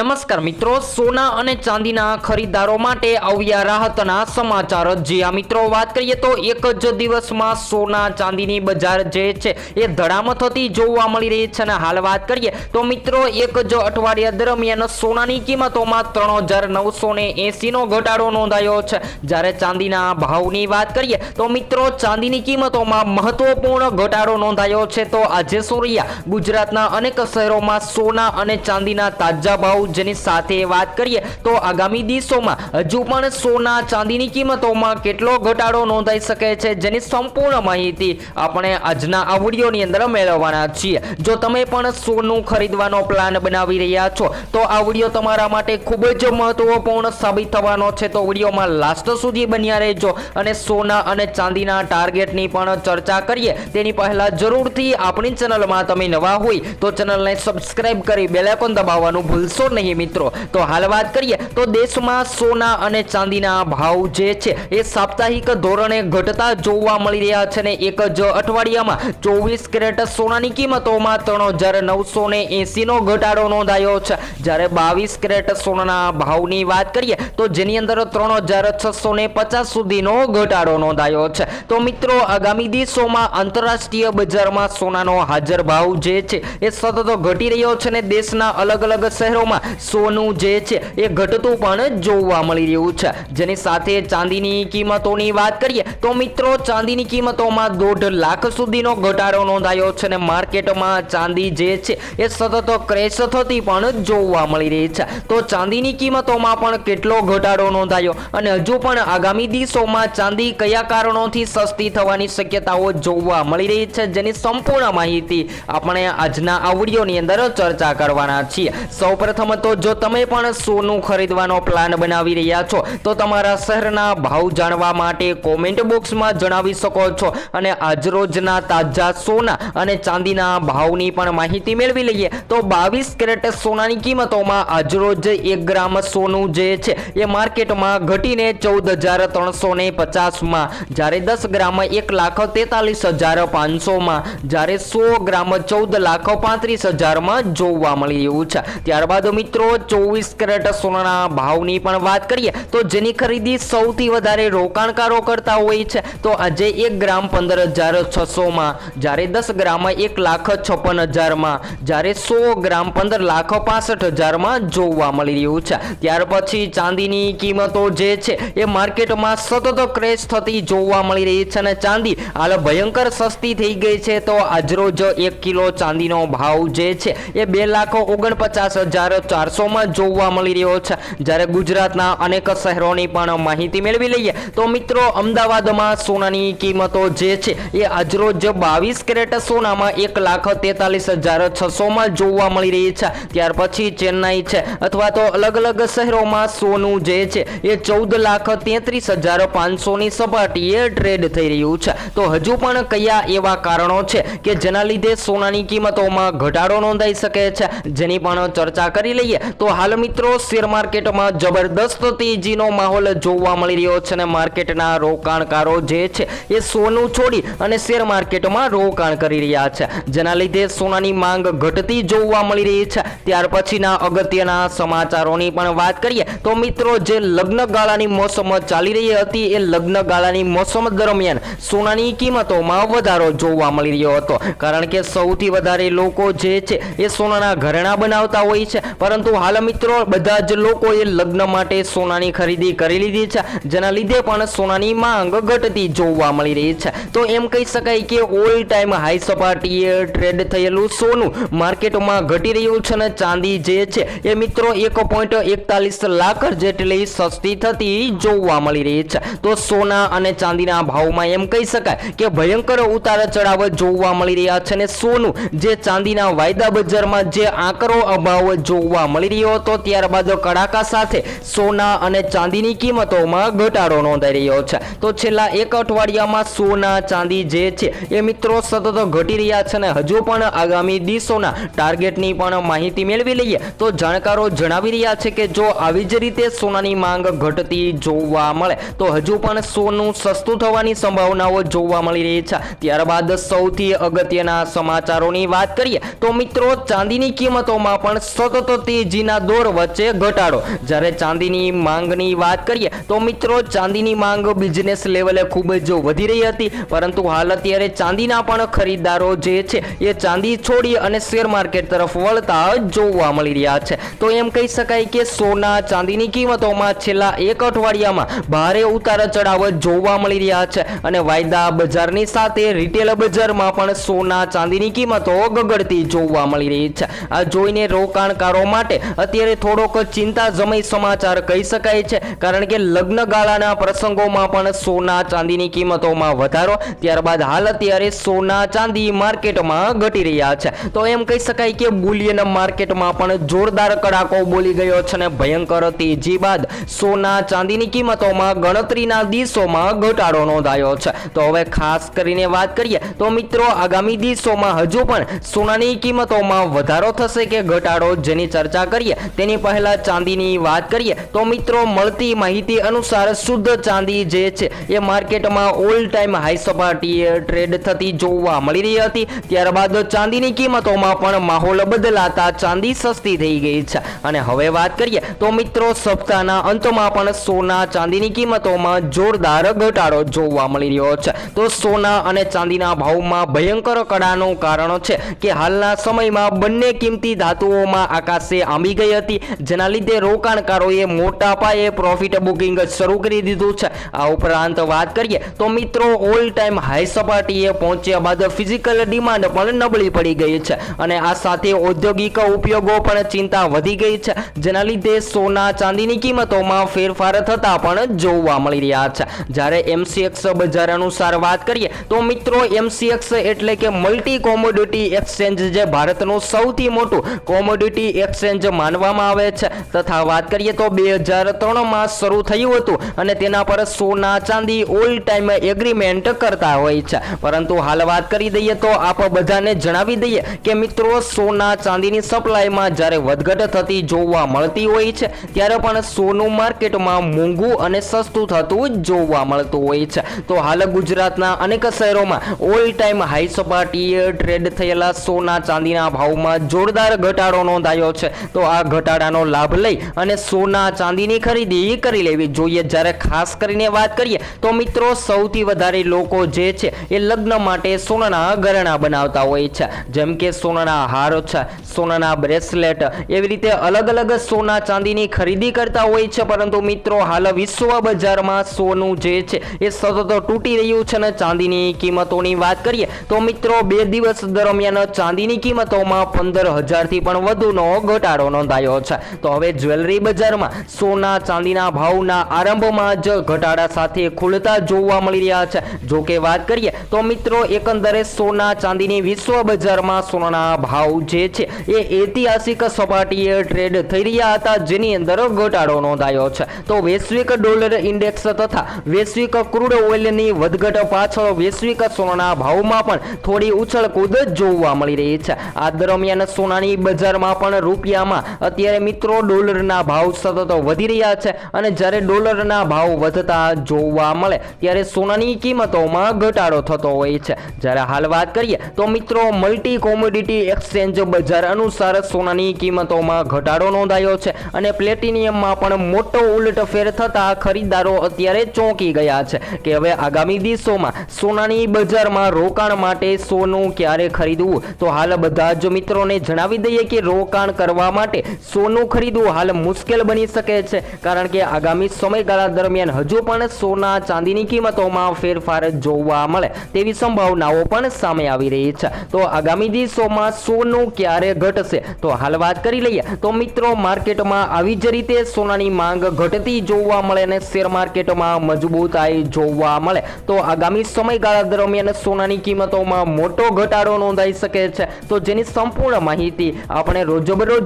નમસ્કાર મિત્રો, સોના અને ચાંદીના ખરીદારો માટે આવ્યા રાહતના સમાચાર. જે આ મિત્રો, વાત કરીએ તો એક જ દિવસમાં સોના ચાંદીની બજાર જે છે એ ધડામ થતી જોવા મળી રહી છે અને હાલ વાત કરીએ તો મિત્રો, એક જ અઠવાડિયા દરમિયાન સોનાની કિંમતોમાં ત્રણ હજાર નવસો ને એસીનો ઘટાડો નોંધાયો છે. જ્યારે ચાંદીના ભાવની વાત કરીએ તો મિત્રો, ચાંદીની કિંમતોમાં મહત્વપૂર્ણ ઘટાડો નોંધાયો છે. તો આજે સૂર્યા ગુજરાતના અનેક શહેરોમાં સોના અને ચાંદીના તાજા ભાવ જેની સાથે વાત કરીએ તો આગામી દિવસોમાં હજુ પણ સોના ચાંદીની કિંમતોમાં કેટલો ઘટાડો નોંધાઈ શકે છે જેની સંપૂર્ણ માહિતી આપણે આજના આ વિડીયોની અંદર મેળવવાના છીએ. જો તમે પણ સોનું ખરીદવાનો પ્લાન બનાવી રહ્યા છો, તો આ વીડિયો તમારા માટે ખૂબ જ મહત્વપૂર્ણ સાબિત થવાનો છે. તો વિડીયોમાં લાસ્ટ સુધી બન્યા રહેજો અને સોના અને ચાંદીના ટાર્ગેટની પણ ચર્ચા કરીએ. તેની પહેલાં જરૂરથી આપણી ચેનલમાં તમે નવા હોય તો ચેનલને સબસ્ક્રાઇબ કરી બેલેકોન દબાવવાનું ભૂલશો નહીં. મિત્રો. તો હાલ વાત કરીએ તો દેશમાં સોના અને ચાંદીના ભાવ જે છે એ સાપ્તાહિક ધોરણે ઘટતા જોવા મળી રહ્યા છે ને એક જ અઠવાડિયામાં ચોવીસ કેરેટ સોનાની કિંમતોમાં ત્રણ હજાર નવસો ને એસીનો ઘટાડો નોંધાયો છે. જ્યારે બાવીસ કેરેટ સોનાના ભાવની વાત કરીએ તો જેની અંદર ત્રણ હજાર છસો ને પચાસ સુધીનો ઘટાડો નોંધાયો છે. તો મિત્રો, આગામી દિવસોમાં આંતરરાષ્ટ્રીય બજારમાં સોનાનો હાજર ભાવ જે છે એ સતત ઘટી રહ્યો છે ને દેશના અલગ અલગ શહેરોમાં સોનું જે છે એ ઘટતું પણ જોવા મળી રહ્યું છે. જેની સાથે ચાંદીની કિંમતોની વાત કરીએ તો મિત્રો, ચાંદીની કિંમતોમાં દોઢ લાખ સુધીનો ઘટાડો નોંધાયો છે અને માર્કેટમાં ચાંદી જે છે એ સતત ક્રેશ થતી પણ જોવા મળી રહી છે. તો ચાંદીની કિંમતોમાં પણ કેટલો ઘટાડો નોંધાયો અને હજુ પણ આગામી દિવસોમાં ચાંદી કયા કારણોથી સસ્તી થવાની શક્યતાઓ જોવા મળી રહી છે જેની સંપૂર્ણ માહિતી આપણે આજના આ અંદર ચર્ચા કરવાના છીએ. સૌપ્રથમ તો જો તમે પણ સોનું ખરીદવાનો પ્લાન બનાવી રહ્યા છો, તો તમારા શહેરના ભાવ જાણવા માટે કોમેન્ટ બોક્સમાં જણાવી શકો છો અને આજરોજના તાજા સોના અને ચાંદીના ભાવની પણ માહિતી મેળવી લઈએ. તો બાવીસ કેરેટ સોનાની કિંમતોમાં આજરોજ એક ગ્રામ સોનું જે છે, એ માર્કેટમાં ઘટીને ચૌદ હજાર ત્રણસો ને પચાસમાં, જ્યારે દસ ગ્રામ એક લાખ તેતાલીસ હજાર પાંચસોમાં જ્યારે સો ગ્રામ ચૌદ લાખ પાંત્રીસ હજારમાં જોવા મળી રહ્યું છે. ત્યારબાદ મિત્રો, ચોવીસ કેરેટ સોનાના ભાવની પણ વાત કરીએ, તો જેની ખરીદી સૌથી વધારે રોકાણકારો કરતા હોય છે, તો આજે એક ગ્રામ પંદર હજાર છસોમાં, જ્યારે દસ ગ્રામ એક લાખ છપ્પન હજારમાં, જ્યારે સો ગ્રામ પંદર લાખ પાસઠ હજારમાં જોવા મળી રહ્યું છે. ત્યાર પછી ચાંદીની કિંમતો જે છે, એ માર્કેટમાં સતત ક્રેશ થતી જોવા મળી રહી છે અને ચાંદી હાલ ભયંકર સસ્તી થઈ ગઈ છે, તો આજરોજ એક કિલો ચાંદીનો ભાવ જે છે, એ બે લાખ ઓગણપચાસ હજાર ચારસોમાં જોવા મળી રહ્યો છે. જ્યારે ગુજરાતના અનેક શહેરોની પણ માહિતી મેળવી લઈએ, તો મિત્રો, અમદાવાદમાં સોનાની કિંમતો જે છે, એ આજરોજ બાવીસ કેરેટ સોનામાં એક લાખ તેતાલીસ હજાર છસોમાં જોવા મળી રહી છે. ત્યાર પછી ચેન્નાઈ છે, અથવા તો અલગ અલગ શહેરોમાં સોનું જે છે, એ ચૌદ લાખ તેત્રીસ હજાર પાંચસોની સપાટીએ ટ્રેડ થઈ રહ્યું છે. તો હજુ પણ કયા એવા કારણો છે કે જેના લીધે સોનાની કિંમતોમાં ઘટાડો નોંધાઈ શકે છે? જેની પણ ચર્ચા કરી લઈએ. તો હાલ મિત્રો, શેર માર્કેટમાં જબરદસ્ત તેજીનો માહોલ જોવા મળી રહ્યો છે અને માર્કેટના રોકાણકારો જે છે એ સોનું છોડી અને શેર માર્કેટમાં રોકાણ કરી રહ્યા છે. જેના લીધે સોનાની માંગ ઘટતી જોવા મળી રહી છે. ત્યાર પછીના અગત્યના સમાચારોની પણ વાત કરીએ તો મિત્રો, જે લગ્ન ગાળાની મોસમ ચાલી રહી હતી, એ લગ્ન ગાળાની મોસમ દરમિયાન સોનાની કિંમતોમાં વધારો જોવા મળી રહ્યો હતો. કારણ કે સૌથી વધારે લોકો જે છે એ સોનાના ઘરેણા બનાવતા હોય છે. પરંતુ હાલ મિત્રો બધા જ લોકોએ લગ્ન માટે સોનાની ખરીદી કરી લીધી છે, જેના લીધે પણ સોનાની માંગ ઘટતી જોવા મળી રહી છે. તો એમ કહી શકાય કે ઓલ ટાઈમ હાઈ સપાટીએ ટ્રેડ થયેલું સોનું માર્કેટમાં ઘટી રહ્યું છે અને ચાંદી જે છે, એ મિત્રો એક પોઈન્ટ એકતાલીસ લાખ જેટલી સસ્તી થતી જોવા મળી રહી છે. તો સોના અને ચાંદીના ભાવમાં એમ કહી શકાય કે ભયંકર ઉતાર ચઢાવ જોવા મળી રહ્યા છે અને સોનું જે ચાંદીના વાયદા બજારમાં જે આંકરો અભાવ જોવા મળી રહ્યો હતો, ત્યારબાદ કડાકા સાથે સોના અને ચાંદીની કિંમતોમાં ઘટાડો નોંધાઈ રહ્યો છે. તો છેલ્લા એક અઠવાડિયામાં સોના, ચાંદી જે છે, એ મિત્રો સતત ઘટી રહ્યા છે અને હજુ પણ આગામી દિવસોના ટાર્ગેટની પણ માહિતી મેળવી લઈએ તો જાણકારો જણાવી રહ્યા છે કે જો આવી જ રીતે સોનાની માંગ ઘટતી જોવા મળે, તો હજુ પણ સોનું સસ્તું થવાની સંભાવનાઓ જોવા મળી રહી છે. ત્યારબાદ સૌથી અગત્યના સમાચારોની વાત કરીએ, તો મિત્રો ચાંદીની કિંમતોમાં પણ સતત તેજીના દોર વચ્ચે ઘટાડો. જ્યારે ચાંદીની માંગની વાત કરીએ, તો મિત્રો ચાંદીની માંગ બિઝનેસ લેવલે ખૂબ જ વધી રહી હતી. પરંતુ હાલ અત્યારે ચાંદીના પણ ખરીદદારો જે છે, એ ચાંદી છોડી અને શેર માર્કેટ તરફ વળતા જોવા મળી રહ્યા છે. તો એમ કહી શકાય કે સોના ચાંદીની કિંમતોમાં છેલ્લા એક અઠવાડિયામાં ભારે ઉતાર ચઢાવ જોવા મળી રહ્યા છે. અને વાયદા બજારની સાથે રિટેલ બજારમાં પણ સોના ચાંદીની કિંમતો ગગડતી જોવા મળી રહી છે. આ જોઈને રોકાણકારો માટે અત્યારે થોડોક ચિંતાજમય સમાચાર કહી શકાય છે. કારણ કે લગ્ન ગાળાના પ્રસંગોમાં પણ સોના ચાંદીની કિંમતોમાં વધારો, ત્યારબાદ હાલ અત્યારે સોના ચાંદી માર્કેટમાં ઘટી રહ્યા છે. તો એમ કહી શકાય કે બુલિયન માર્કેટમાં પણ જોરદાર કડાકો બોલી ગયો છે અને ભયંકર તેજી બાદ સોના ચાંદીની કિંમતોમાં ગણતરીના દિવસોમાં ઘટાડો નોંધાયો છે. તો હવે ખાસ કરીને વાત કરીએ, તો મિત્રો આગામી દિવસોમાં હજુ પણ સોનાની કિંમતોમાં વધારો થશે કે ઘટાડો, જેની ચર્ચા કરીએ. તેની પહેલા ચાંદીની વાત કરીએ, તો મિત્રો મળતી માહિતી અનુસાર શુદ્ધ ચાંદી જે છે, એ માર્કેટમાં ઓલ ટાઈમ હાઈ સપાટીએ ટ્રેડ થતી જોવા મળી રહી હતી. ત્યારબાદ ચાંદીની કિંમતોમાં પણ માહોલ બદલાતા ચાંદી સસ્તી થઈ ગઈ છે. અને હવે વાત કરીએ, તો મિત્રો સપ્તાહના અંતમાં પણ સોના ચાંદીની કિંમતોમાં જોરદાર ઘટાડો જોવા મળી રહ્યો છે. તો સોના અને ચાંદીના ભાવમાં ભયંકર કડાનું કારણ છે કે હાલના સમયમાં બંને કિંમતી ધાતુઓમાં આકાશે આંબી ગઈ હતી. જેના લીધે રોકાણકારોએ મોટા પાયે પ્રોફિટ બુકિંગ શરૂ કરી દીધું છે. આ ઉપરાંત વાત કરીએ તો મિત્રો ઓલ ટાઈમ હાઈ સપાટીએ પહોંચ્યા બાદ ફિઝિકલ ડિમાન્ડ પણ નબળી પડી ગઈ છે. અને આ સાથે ઔદ્યોગિક ઉપયોગો પણ ચિંતા વધી ગઈ છે. જેના લીધે સોના ચાંદીની કિંમતોમાં ફેરફાર થતા પણ જોવા મળી રહ્યા છે. જ્યારે એમસીએક્સ બજાર અનુસાર વાત કરીએ તો મિત્રો એમસીએક્સ એટલે કે મલ્ટી કોમોડિટી એક્સચેન્જ જે ભારતનું સૌથી મોટું કોમોડિટી એક્સચેન્જ માનવામાં આવે છે, તથા વાત કરીએ તો બે હજાર ત્રણમાં શરૂ થયું હતું અને તેના પર સોના ચાંદી ઓલ ટાઈમ એગ્રીમેન્ટ કરતા હોય છે. પરંતુ હાલ વાત કરી દઈએ તો આપ બધાને જણાવી દઈએ કે મિત્રો, સોના ચાંદીની સપ્લાયમાં જ્યારે વધઘટ થતી જોવા મળતી હોય છે, ત્યારે પણ સોનું માર્કેટમાં મોંઘું અને સસ્તું થતું જોવા મળતું હોય છે. તો હાલ ગુજરાતના અનેક શહેરોમાં ઓલ ટાઈમ હાઈ સપાટીએ ટ્રેડ થયેલા સોના ચાંદીના ભાવમાં જોરદાર ઘટાડો નોંધાયો છે. તો આ ઘટાડાનો લાભ લઈ અને સોના ચાંદીની ખરીદી કરી લેવી જોઈએ. જ્યારે ખાસ કરીને વાત કરીએ તો મિત્રો, સૌથી વધારે લોકો જે છે એ લગ્ન માટે સોનાના ઘરેણા બનાવતા હોય છે. જેમ કે સોનાના હાર છે, સોનાના બ્રેસલેટ, એવી રીતે અલગ અલગ સોના ચાંદીની ખરીદી કરતા હોય છે. પરંતુ મિત્રો, હાલ વિશ્વ બજારમાં સોનું જે છે એ સતત તૂટી રહ્યું છે અને ચાંદીની કિંમતોની વાત કરીએ તો મિત્રો, બે દિવસ દરમિયાન ચાંદીની કિંમતોમાં પંદર હજારથી પણ વધુનો ઘટાડો નોંધાયો છે. તો હવે જ્વેલરી બજારમાં સોના, ચાંદીના ભાવના આરંભમાં જ ઘટાડા સાથે ખુલતા જોવા મળી રહ્યા છે. જો કે વાત કરીએ તો મિત્રો એકંદરે સોના, ચાંદીની વિશ્વ બજારમાં સોનાના ભાવ જે છે એ ઐતિહાસિક સપાટીએ ટ્રેડ થઈ રહ્યા હતા, જેની અંદર ઘટાડો નોંધાયો છે. તો વૈશ્વિક ડોલર ઇન્ડેક્સ તથા વૈશ્વિક ક્રૂડ ઓઇલની વધઘટ પાછળ વૈશ્વિક સોનાના ભાવમાં પણ થોડી ઉછળકૂદ જોવા મળી રહી છે. આ દરમિયાન સોનાની બજારમાં પણ રૂપિયામાં અત્યારે મિત્રો, ડોલરના ભાવ સતત વધી રહ્યા છે અને જ્યારે ડોલરના ભાવ વધતા જોવા મળે, ત્યારે સોનાની કિંમતોમાં ઘટાડો થતો હોય છે. જ્યારે હાલ વાત કરીએ, તો મિત્રો મલ્ટી કોમોડિટી એક્સચેન્જ બજાર અનુસાર સોનાની કિંમતોમાં ઘટાડો નોંધાયો છે અને પ્લેટિનિયમમાં પણ મોટો ઉલટફેર થતા ખરીદદારો અત્યારે ચોંકી ગયા છે કે હવે આગામી દિવસોમાં સોનાની બજારમાં રોકાણ માટે સોનું ક્યારે ખરીદવું? તો હાલ બધા જ મિત્રોને જણાવી દઈએ કે રોકાણ કરવા માટે સોનું ખરીદવું હાલ મુશ્કેલ બની શકે છે, કારણ કે આગામી સમયગાળા દરમિયાન હજુ પણ સોના ચાંદીની કિંમતોમાં ફેરફાર જોવા મળે તેવી સંભાવનાઓ પણ સામે આવી રહી છે. તો આગામી દિવસોમાં સોનું ક્યારે ઘટશે? તો હાલ વાત કરી લઈએ તો મિત્રો માર્કેટમાં આવી જ રીતે સોનાની માંગ ઘટતી જોવા મળે અને શેર માર્કેટમાં મજબૂતાઈ જોવા મળે. તો આગામી સમયગાળા દરમિયાન સોનાની કિંમતોમાં મોટો ઘટાડો નોંધાઈ શકે છે. તો જેની સંપૂર્ણ માહિતી આપણે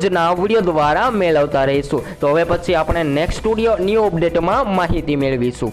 રોજબરોજના વીડિયો દ્વારા મેળવતા રહીશું. તો હવે પછી આપણે નેક્સ્ટ સ્ટુડિયો ન્યૂ અપડેટમાં માહિતી મેળવીશું.